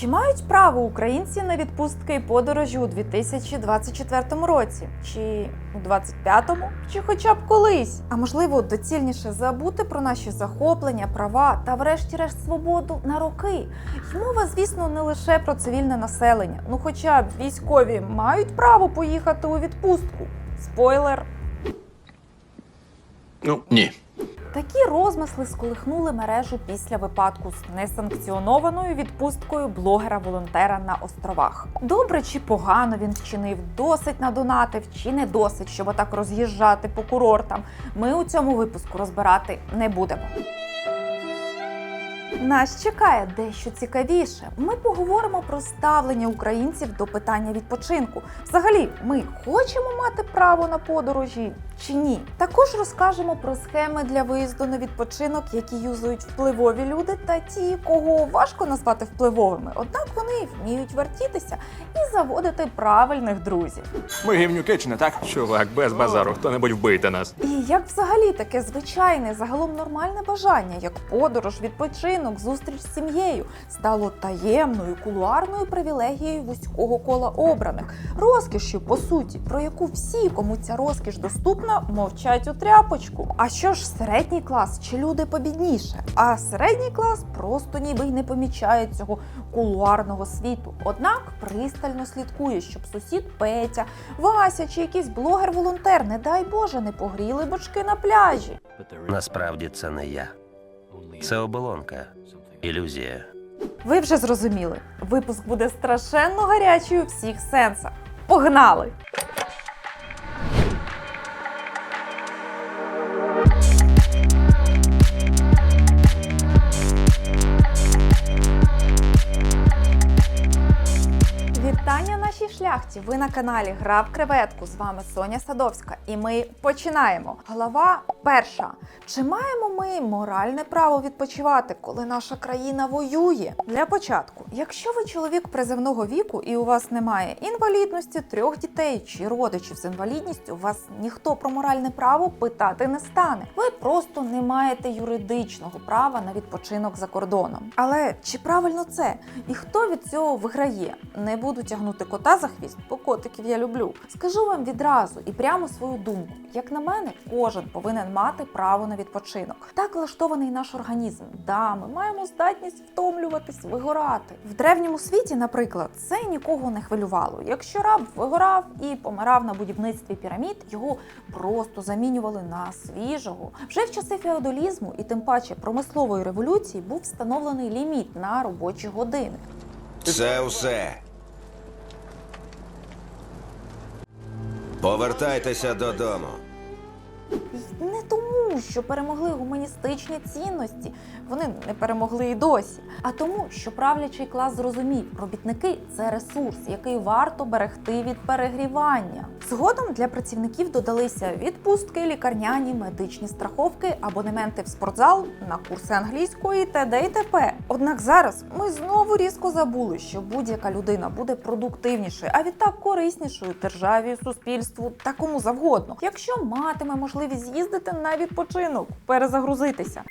Чи мають право українці на відпустки і подорожі у 2024 році? Чи у 25-му? Чи хоча б колись? А можливо, доцільніше забути про наші захоплення, права та, врешті-решт, свободу на роки. І мова, звісно, не лише про цивільне населення. Ну, хоча б військові мають право поїхати у відпустку. Спойлер. Ну, ні. Такі розмисли сколихнули мережу після випадку з несанкціонованою відпусткою блогера-волонтера на островах. Добре чи погано він вчинив, досить надонатив чи не досить, щоб отак роз'їжджати по курортам. Ми у цьому випуску розбирати не будемо. Нас чекає дещо цікавіше. Ми поговоримо про ставлення українців до питання відпочинку. Взагалі, ми хочемо мати право на подорожі чи ні? Також розкажемо про схеми для виїзду на відпочинок, які юзують впливові люди, та ті, кого важко назвати впливовими. Однак вони вміють вертітися і заводити правильних друзів. Ми гівнюки чи не так? Чувак, без базару, хто-небудь вбийте нас. І як взагалі таке звичайне, загалом нормальне бажання, як подорож, відпочинок, зустріч з сім'єю, стало таємною кулуарною привілегією вузького кола обраних, розкішю, по суті, про яку всі, кому ця розкіш доступна, мовчать у тряпочку. А що ж середній клас чи люди побідніше? А середній клас просто ніби й не помічає цього кулуарного світу. Однак пристально слідкує, щоб сусід Петя, Вася чи якийсь блогер-волонтер, не дай Боже, не погріли бочки на пляжі. Насправді це не я. Це оболонка, ілюзія. Ви вже зрозуміли, випуск буде страшенно гарячий у всіх сенсах. Погнали! Шляхті! Ви на каналі Гра в креветку. З вами Соня Садовська. І ми починаємо. Глава перша. Чи маємо ми моральне право відпочивати, коли наша країна воює? Для початку, якщо ви чоловік приземного віку і у вас немає інвалідності, трьох дітей чи родичів з інвалідністю, вас ніхто про моральне право питати не стане. Ви просто не маєте юридичного права на відпочинок за кордоном. Але чи правильно це? І хто від цього виграє? Не буду тягнути кота за хвіст, бо котиків я люблю. Скажу вам відразу і прямо свою думку. Як на мене, кожен повинен мати право на відпочинок. Так влаштований наш організм. Да, ми маємо здатність втомлюватись, вигорати. В древньому світі, наприклад, це нікого не хвилювало. Якщо раб вигорав і помирав на будівництві пірамід, його просто замінювали на свіжого. Вже в часи феодалізму і тим паче промислової революції був встановлений ліміт на робочі години. Це все. Повертайтеся додому. Не тому, що перемогли гуманістичні цінності, вони не перемогли і досі, а тому, що правлячий клас зрозумів, робітники це ресурс, який варто берегти від перегрівання. Згодом для працівників додалися відпустки, лікарняні, медичні страховки, абонементи в спортзал на курси англійської т.д. і т.п. Однак зараз ми знову різко забули, що будь-яка людина буде продуктивнішою, а відтак кориснішою державі, суспільству та кому завгодно, якщо матиме можливість з'їздити на відпочинок, перезагрузитися.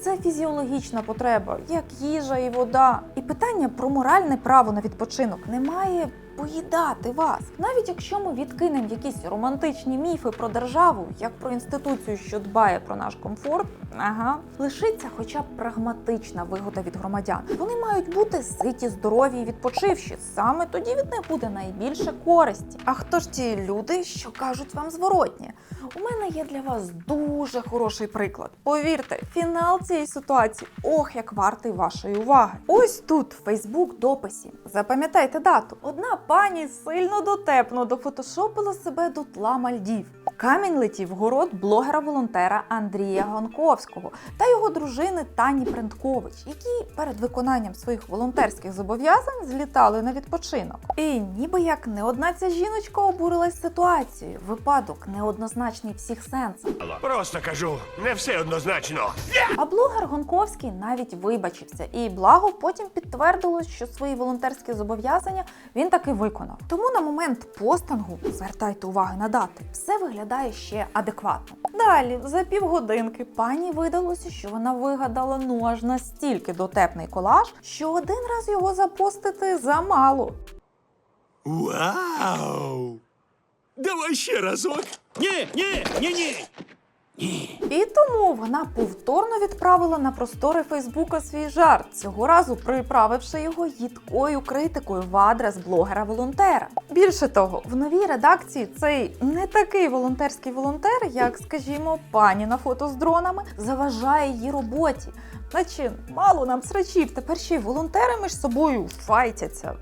Це фізіологічна потреба, як їжа і вода. І питання про моральне право на відпочинок не має поїдати вас. Навіть якщо ми відкинемо якісь романтичні міфи про державу, як про інституцію, що дбає про наш комфорт, ага, лишиться хоча б прагматична вигода від громадян. Вони мають бути ситі, здорові і відпочивші. Саме тоді від них буде найбільше користі. А хто ж ті люди, що кажуть вам зворотнє? У мене є для вас дуже хороший приклад. Повірте, фінал цієї ситуації ох, як вартий вашої уваги. Ось тут в Фейсбук дописі. Запам'ятайте дату. Одна пані сильно дотепно дофотошопила себе до тла Мальдів. Камінь летів в город блогера-волонтера Андрія Гонковського та його дружини Тані Пренткович, які перед виконанням своїх волонтерських зобов'язань злітали на відпочинок. І ніби як не одна ця жіночка обурилась ситуацією. Випадок неоднозначний всіх сенсах. Просто кажу, не все однозначно. А блогер Гонковський навіть вибачився, і благо потім підтвердилось, що свої волонтерські зобов'язання він таки виконав. Тому на момент постангу звертайте уваги на дати, все виглядає виглядає ще адекватно. Далі, за півгодинки, пані видалося, що вона вигадала ну аж настільки дотепний колаж, що один раз його запостити замало. Вау! Давай ще разок. Ні, ні, ні, ні. І тому вона повторно відправила на простори Фейсбука свій жарт, цього разу приправивши його їдкою критикою в адрес блогера-волонтера. Більше того, в новій редакції цей не такий волонтерський волонтер, як, скажімо, пані на фото з дронами, заважає її роботі. Наче мало нам срачів, тепер ще й волонтери між собою файтяться.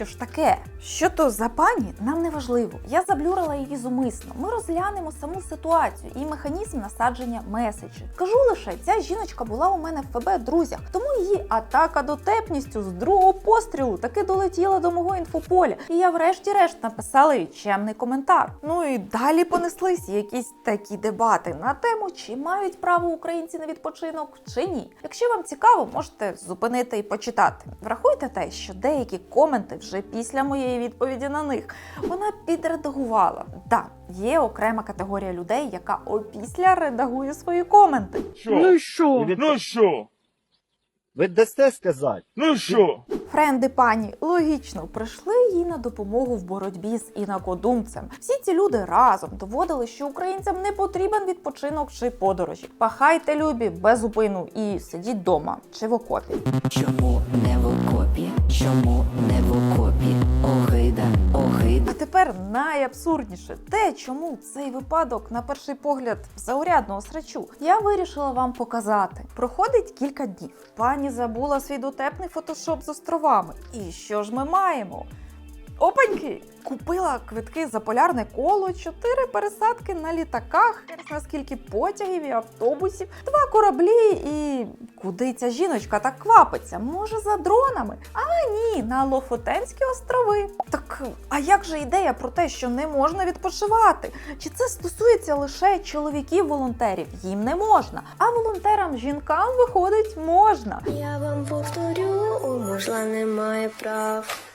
Що ж таке? Що то за пані, нам не важливо. Я заблюрила її зумисно. Ми розглянемо саму ситуацію і механізм насадження меседжів. Кажу лише, ця жіночка була у мене в ФБ друзях, тому її атака дотепністю з другого пострілу таки долетіла до мого інфополя. І я врешті-решт написала їй коментар. Ну і далі понеслись якісь такі дебати на тему, чи мають право українці на відпочинок, чи ні. Якщо вам цікаво, можете зупинити і почитати. Врахуйте те, що деякі коменти вже після моєї відповіді на них вона підредагувала. Так, є окрема категорія людей, яка опісля редагує свої коменти. Ну і що? Ну що? Ви дасте сказати? Ну що? Френди пані логічно прийшли їй на допомогу в боротьбі з інакодумцем. Всі ці люди разом доводили, що українцям не потрібен відпочинок чи подорожі. Пахайте любі без упину і сидіть вдома чи в окопі. Чому не в окопі? Чому не в окопі? Тепер найабсурдніше те, чому цей випадок, на перший погляд, заурядного срачу, я вирішила вам показати. Проходить кілька днів. Пані забула свій дотепний фотошоп з островами. І що ж ми маємо? Опаньки! Купила квитки за полярне коло, чотири пересадки на літаках, наскільки потягів і автобусів, два кораблі і куди ця жіночка так квапиться? Може, за дронами? Але ні, на Лофотенські острови. Так а як же ідея про те, що не можна відпочивати? Чи це стосується лише чоловіків-волонтерів? Їм не можна, а волонтерам жінкам виходить можна. Я вам повторю, у мужла немає прав.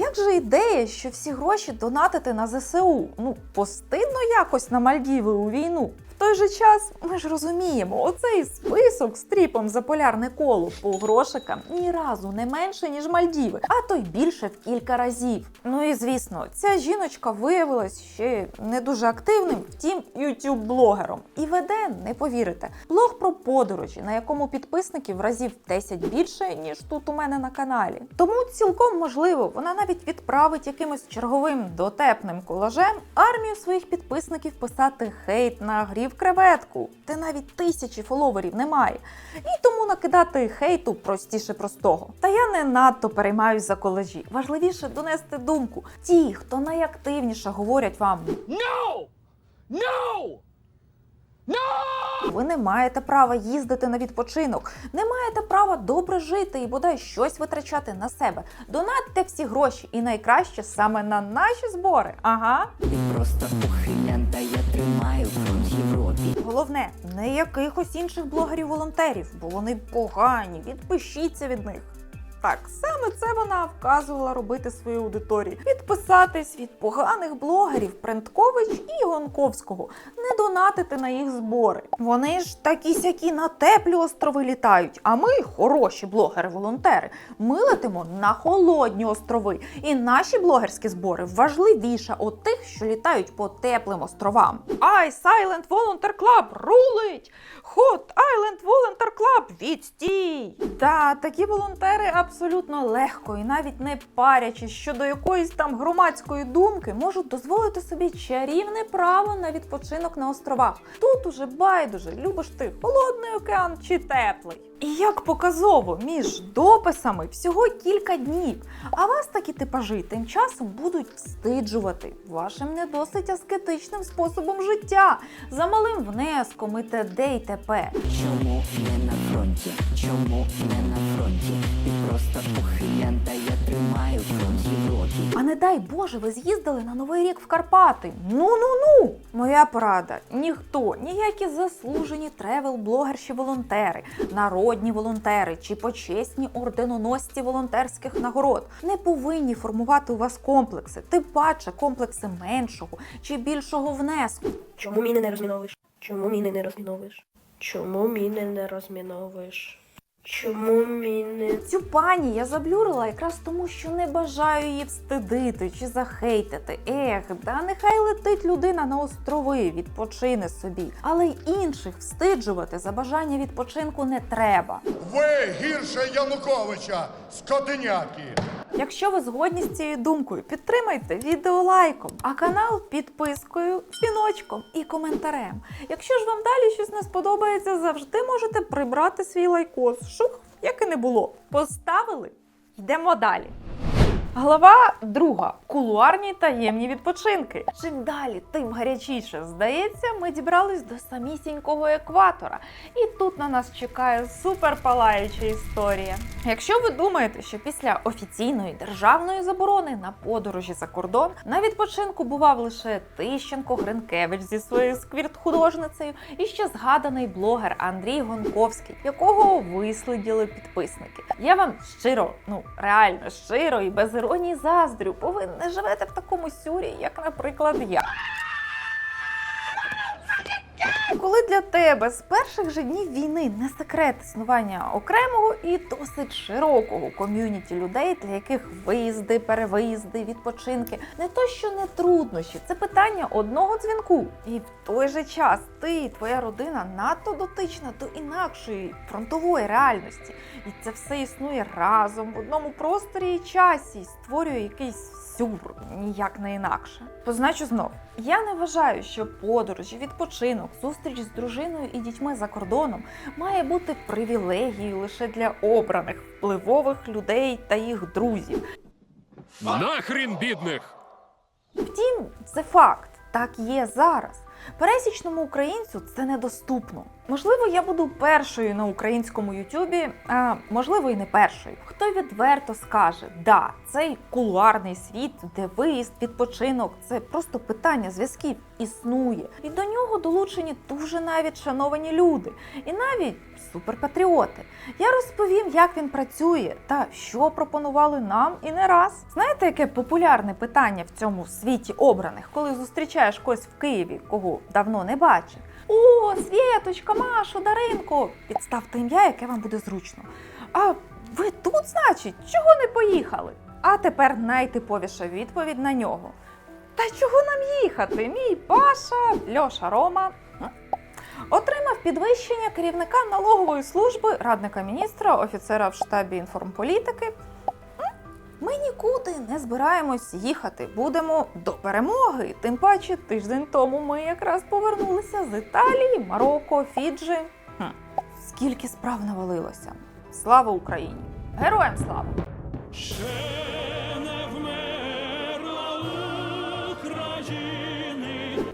Як же ідея, що всі гроші донатити на ЗСУ? Ну, постидно якось на Мальдіви у війну. Той же час ми ж розуміємо, оцей список з тріпом за полярне коло по грошикам ні разу не менше, ніж Мальдіви, а то й більше в кілька разів. Ну і звісно, ця жіночка виявилась ще не дуже активним, втім, ютуб-блогером. І веде, не повірите, блог про подорожі, на якому підписників разів 10 більше, ніж тут у мене на каналі. Тому цілком можливо, вона навіть відправить якимось черговим дотепним колажем армію своїх підписників писати хейт на грі в креветку, де навіть тисячі фоловерів немає. І тому накидати хейту простіше простого. Та я не надто переймаюсь за колежі. Важливіше донести думку. Ті, хто найактивніше говорять вам No! No! Ви не маєте права їздити на відпочинок, не маєте права добре жити і бодай щось витрачати на себе. Донатьте всі гроші, і найкраще саме на наші збори. Ага. Ти просто ухилянта, я тримаю фронт Європі. Головне, не якихось інших блогерів-волонтерів, бо вони погані. Відпишіться від них. Так, саме це вона вказувала робити своїй аудиторії: відписатись від поганих блогерів Пренткович і Гонковського, не донатити на їх збори. Вони ж такі сякі на теплі острови літають. А ми, хороші блогери-волонтери, ми летимо на холодні острови. І наші блогерські збори важливіше от тих, що літають по теплим островам. I Silent Volunteer Club рулить! Hot Island Volunteer відстій! Та такі волонтери абсолютно легко і навіть не парячись щодо якоїсь там громадської думки, можуть дозволити собі чарівне право на відпочинок на островах. Тут уже байдуже, любиш ти холодний океан чи теплий. І як показово, між дописами всього кілька днів. А вас такі типажі тим часом будуть встиджувати вашим не досить аскетичним способом життя, за малим внеском і т.д. і т.п. Чому не на фронті? Чому не на фронті? Ти просто ухилянта, я тримаю фронт Європі. А не дай Боже, ви з'їздили на Новий рік в Карпати. Ну ну ну. Моя порада: ніхто, ніякі заслужені тревел-блогерші волонтери, народні волонтери чи почесні орденоносці волонтерських нагород не повинні формувати у вас комплекси, тим паче комплекси меншого чи більшого внеску. Чому міни не розміновуєш? Чому міни не розміновуєш? Чому міни не розміновуєш? Чому міни? Цю пані я заблюрила якраз тому, що не бажаю її встидити чи захейтити. Ех, да нехай летить людина на острови, відпочине собі. Але й інших встиджувати за бажання відпочинку не треба. Ви гірше Януковича, скотиняки! Якщо ви згодні з цією думкою, підтримайте відео лайком, а канал підпискою, дзвіночком і коментарем. Якщо ж вам далі щось не сподобається, завжди можете прибрати свій лайкос. Шух, як і не було. Поставили? Йдемо далі. Глава друга. Кулуарні таємні відпочинки. Чим далі, тим гарячіше. Здається, ми дібрались до самісінького екватора. І тут на нас чекає суперпалаюча історія. Якщо ви думаєте, що після офіційної державної заборони на подорожі за кордон на відпочинку бував лише Тищенко Гринкевич зі своєю сквірт-художницею і ще згаданий блогер Андрій Гонковський, якого висліділи підписники. Я вам щиро, ну реально щиро і без іронії заздрю, бо ви не живете в такому сюрі, як, наприклад, я. Коли для тебе з перших же днів війни не секрет існування окремого і досить широкого ком'юніті людей, для яких виїзди, перевиїзди, відпочинки не то, що не труднощі, це питання одного дзвінку. І в той же час ти і твоя родина надто дотична до інакшої фронтової реальності, і це все існує разом в одному просторі і часі, і створює якийсь сюр, ніяк не інакше. Позначу знов, я не вважаю, що подорожі, відпочинок, зустріч з дружиною і дітьми за кордоном має бути привілегією лише для обраних впливових людей та їх друзів. Нахрін бідних! Втім, це факт. Так є зараз. Пересічному українцю це недоступно. Можливо, я буду першою на українському Ютубі, а можливо, і не першою. Хто відверто скаже, да, цей кулуарний світ, де виїзд, відпочинок, це просто питання зв'язків існує. І до нього долучені дуже навіть шановані люди, і навіть суперпатріоти. Я розповім, як він працює та що пропонували нам і не раз. Знаєте, яке популярне питання в цьому світі обраних, коли зустрічаєш когось в Києві, кого давно не бачив? О, Свєточка, Машу, Даринко! Підставте ім'я, яке вам буде зручно. А ви тут, значить, чого не поїхали? А тепер найтиповіша відповідь на нього. Та чого нам їхати? Мій Паша, Льоша Рома. Отримав підвищення керівника налогової служби, радника міністра, офіцера в штабі інформполітики. Ми нікуди не збираємось їхати. Будемо до перемоги. Тим паче, тиждень тому ми якраз повернулися з Італії, Марокко, Фіджі. Хм, скільки справ навалилося. Слава Україні! Героям слава!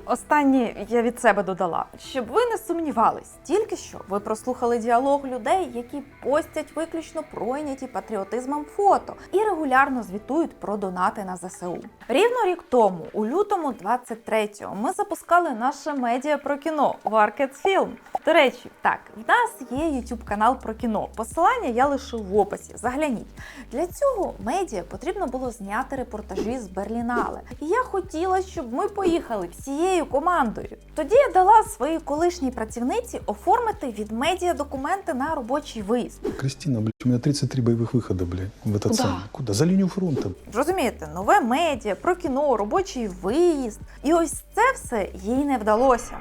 Останнє я від себе додала, щоб ви не сумнівались, тільки що ви прослухали діалог людей, які постять виключно пройняті патріотизмом фото і регулярно звітують про донати на ЗСУ. Рівно рік тому, у лютому 23-го, ми запускали наше медіа про кіно Warket Film. До речі, так, в нас є YouTube канал про кіно. Посилання я лишу в описі. Загляніть. Для цього медіа потрібно було зняти репортажі з Берлінале. І я хотіла, щоб ми поїхали всією командою. Тоді я дала своїй колишній працівниці оформити від медіа документи на робочий виїзд. Кристина, блядь, у меня 33 боевых выхода, блядь, в этот Куда? самый. Куда? За линию фронта. Розумієте, нове медіа, про кіно, робочий виїзд. І ось це все їй не вдалося.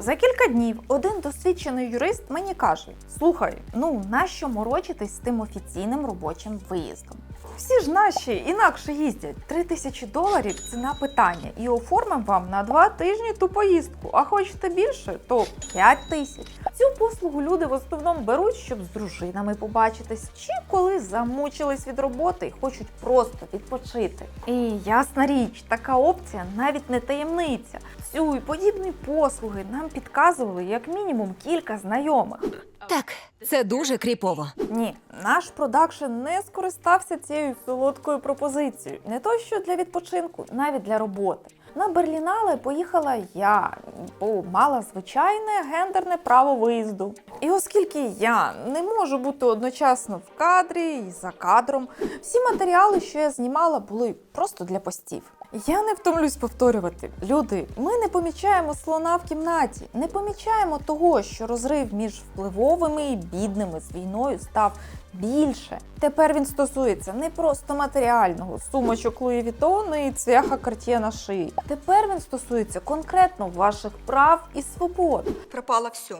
За кілька днів один досвідчений юрист мені каже: слухай, ну нащо морочитись з тим офіційним робочим виїздом? Всі ж наші інакше їздять. Три тисячі доларів ціна питання. І оформимо вам на два тижні ту поїздку. А хочете більше, то 5 тисяч. Цю послугу люди в основному беруть, щоб з дружинами побачитись, чи коли замучились від роботи і хочуть просто відпочити. І ясна річ, така опція навіть не таємниця. Цю і подібні послуги нам підказували як мінімум кілька знайомих. Так, це дуже кріпово. Ні, наш продакшн не скористався цією солодкою пропозицією. Не то що для відпочинку, навіть для роботи. На Берлінале поїхала я, бо мала звичайне гендерне право виїзду. І оскільки я не можу бути одночасно в кадрі і за кадром, всі матеріали, що я знімала, були просто для постів. Я не втомлюсь повторювати. Люди, ми не помічаємо слона в кімнаті, не помічаємо того, що розрив між впливовими і бідними з війною став більше. Тепер він стосується не просто матеріального сумочок Луї Вітон і цвяха Cartier на шиї. Тепер він стосується конкретно ваших прав і свобод. Пропало все.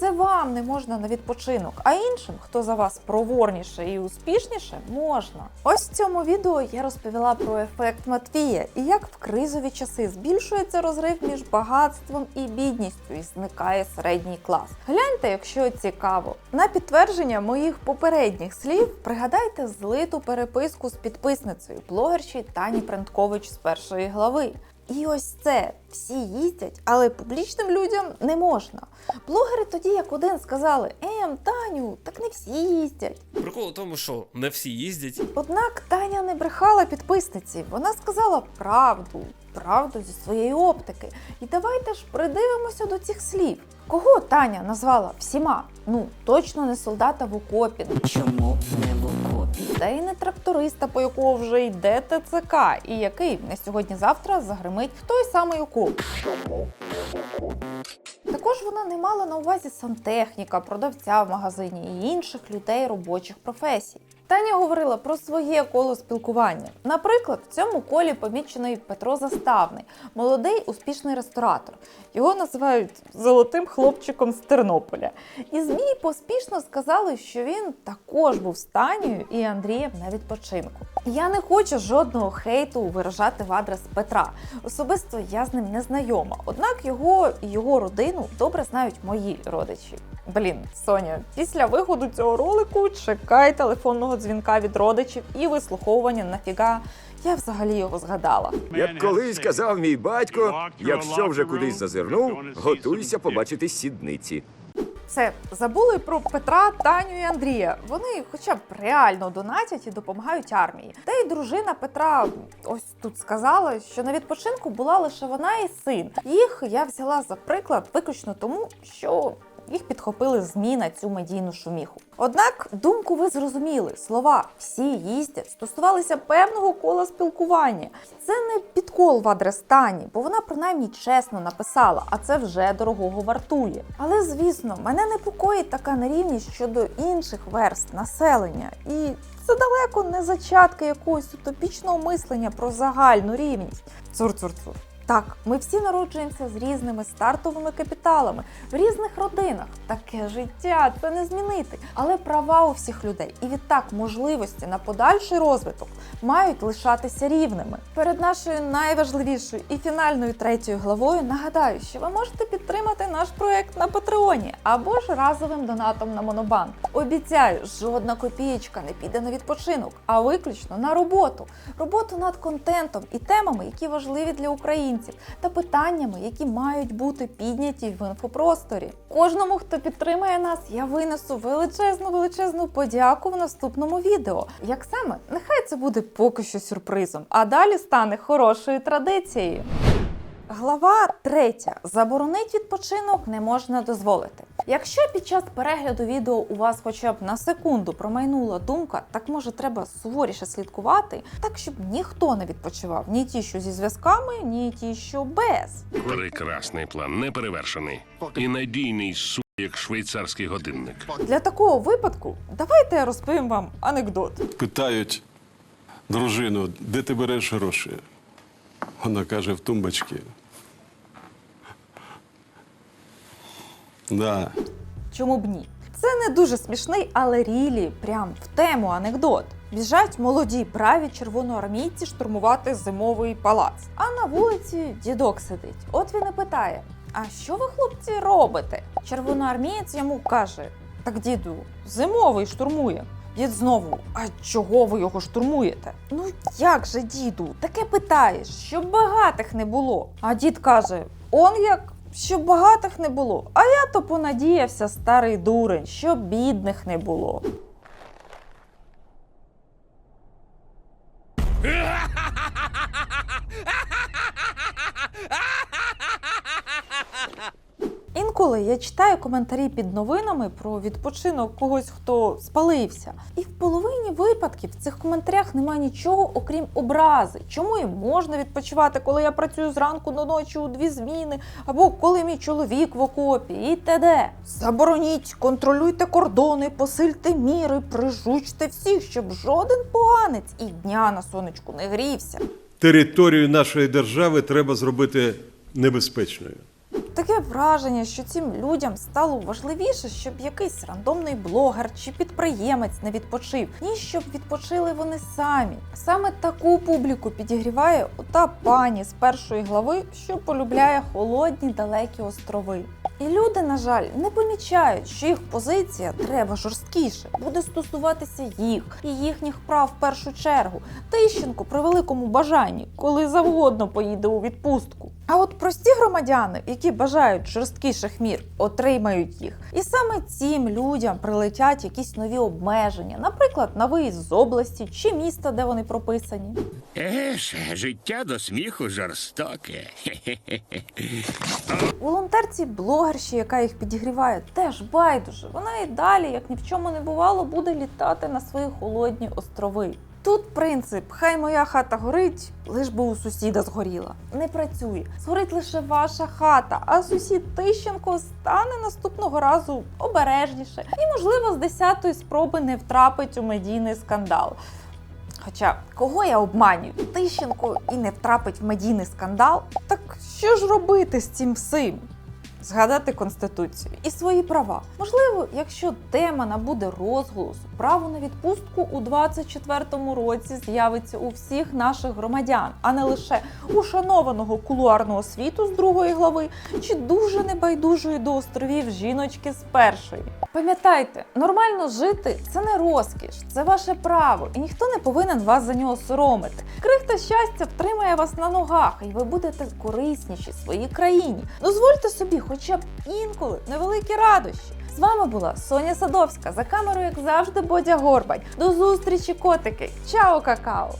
Це вам не можна на відпочинок, а іншим, хто за вас проворніше і успішніше, можна. Ось в цьому відео я розповіла про ефект Матвія і як в кризові часи збільшується розрив між багатством і бідністю, і зникає середній клас. Гляньте, якщо цікаво. На підтвердження моїх попередніх слів пригадайте злиту переписку з підписницею блогерші Тані Пренткович з першої глави. І ось це всі їздять, але публічним людям не можна. Блогери тоді, як один, сказали: Ем, Таню, так не всі їздять. Прикол у тому, що не всі їздять. Однак Таня не брехала підписниці. Вона сказала правду, правду зі своєї оптики. І давайте ж придивимося до цих слів. Кого Таня назвала всіма? Ну, точно не солдата в окопі, Чому не в окопі? та й не тракториста, по якого вже йде ТЦК, і який не сьогодні-завтра загримить в той самий окоп. Також вона не мала на увазі сантехніка, продавця в магазині і інших людей робочих професій. Таня говорила про своє коло спілкування. Наприклад, в цьому колі помічений Петро Заставний, молодий успішний ресторатор. Його називають золотим хлопчиком з Тернополя. І ЗМІ поспішно сказали, що він також був з Танією і Андрієм на відпочинку. Я не хочу жодного хейту виражати в адрес Петра. Особисто я з ним не знайома. Однак його і його родину добре знають мої родичі. Блін, Соня, після виходу цього ролику чекай телефонного дзвінка від родичів і вислуховування нафіга. Я взагалі його згадала. Як колись казав мій батько, якщо вже кудись зазирнув, готуйся побачити сідниці. Це забули про Петра, Таню і Андрія. Вони хоча б реально донатять і допомагають армії. Та й дружина Петра ось тут сказала, що на відпочинку була лише вона і син. Їх я взяла за приклад виключно тому, що. Їх підхопили ЗМІ на цю медійну шуміху. Однак думку ви зрозуміли, слова всі їздять стосувалися певного кола спілкування. Це не підкол в адрес Тані, бо вона принаймні чесно написала, а це вже дорогого вартує. Але звісно, мене непокоїть така нерівність щодо інших верст населення, і це далеко не зачатки якогось утопічного мислення про загальну рівність. Цур-цур-цур. Так, ми всі народжуємося з різними стартовими капіталами в різних родинах. Таке життя це не змінити. Але права у всіх людей і відтак можливості на подальший розвиток мають лишатися рівними. Перед нашою найважливішою і фінальною третьою главою нагадаю, що ви можете підтримати наш проект на Патреоні або ж разовим донатом на Монобанк. Обіцяю, жодна копієчка не піде на відпочинок, а виключно на роботу. Роботу над контентом і темами, які важливі для українців, та питаннями, які мають бути підняті в інфопросторі. Кожному, хто підтримує нас, я винесу величезну величезну подяку в наступному відео. Як саме, нехай це буде поки що сюрпризом, а далі стане хорошою традицією. Глава третя. Заборонить відпочинок не можна дозволити. Якщо під час перегляду відео у вас хоча б на секунду промайнула думка, так може треба суворіше слідкувати, так щоб ніхто не відпочивав, ні ті, що зі зв'язками, ні ті, що без. Прекрасний план, неперевершений. І надійний су, як швейцарський годинник. Для такого випадку давайте я розповім вам анекдот. Питають дружину, де ти береш гроші? Вона каже, в тумбочці. Да. Чому б ні? Це не дуже смішний, але рілі, прям в тему анекдот. Біжать молоді праві червоноармійці штурмувати зимовий палац. А на вулиці дідок сидить. От він і питає: А що ви, хлопці, робите? Червоноармієць йому каже: Так, діду, зимовий штурмує. Дід знову, а чого ви його штурмуєте? Ну як же, діду, таке питаєш, щоб багатих не було. А дід каже: он як, щоб багатих не було. А я то понадіявся, старий дурень, щоб бідних не було. Інколи я читаю коментарі під новинами про відпочинок когось, хто спалився. І в половині випадків в цих коментарях немає нічого, окрім образи. Чому їм можна відпочивати, коли я працюю зранку до ночі у дві зміни, або коли мій чоловік в окопі, і т.д. Забороніть, контролюйте кордони, посильте міри, прижучте всіх, щоб жоден поганець і дня на сонечку не грівся. Територію нашої держави треба зробити небезпечною. Таке враження, що цим людям стало важливіше, щоб якийсь рандомний блогер чи підприємець не відпочив, ніж щоб відпочили вони самі. Саме таку публіку підігріває ота пані з першої глави, що полюбляє холодні далекі острови. І люди, на жаль, не помічають, що їх позиція треба жорсткіше, буде стосуватися їх і їхніх прав в першу чергу. Тищенко при великому бажанні, коли завгодно поїде у відпустку. А от прості громадяни, які бажають жорсткіших мір, отримають їх. І саме цим людям прилетять якісь нові обмеження, наприклад, на виїзд з області чи міста, де вони прописані. Еж, життя до сміху жорстоке. Волонтерці блогерші, яка їх підігріває, теж байдуже. Вона і далі, як ні в чому не бувало, буде літати на свої холодні острови. Тут принцип хай моя хата горить, лиш би у сусіда згоріла. Не працює. Згорить лише ваша хата, а сусід Тищенко стане наступного разу обережніше і, можливо, з десятої спроби не втрапить у медійний скандал. Хоча кого я обманюю? Тищенко і не втрапить в медійний скандал. Так що ж робити з цим всім? Згадати конституцію і свої права. Можливо, якщо тема набуде розголосу, право на відпустку у 24-му році з'явиться у всіх наших громадян, а не лише у шанованого кулуарного світу з другої глави чи дуже небайдужої до островів жіночки з першої. Пам'ятайте, нормально жити це не розкіш, це ваше право, і ніхто не повинен вас за нього соромити. Крихта щастя втримає вас на ногах, і ви будете корисніші своїй країні. Дозвольте собі, хоча б інколи невеликі радощі. З вами була Соня Садовська за камерою, як завжди, Бодя Горбань. До зустрічі, котики! Чао, какао!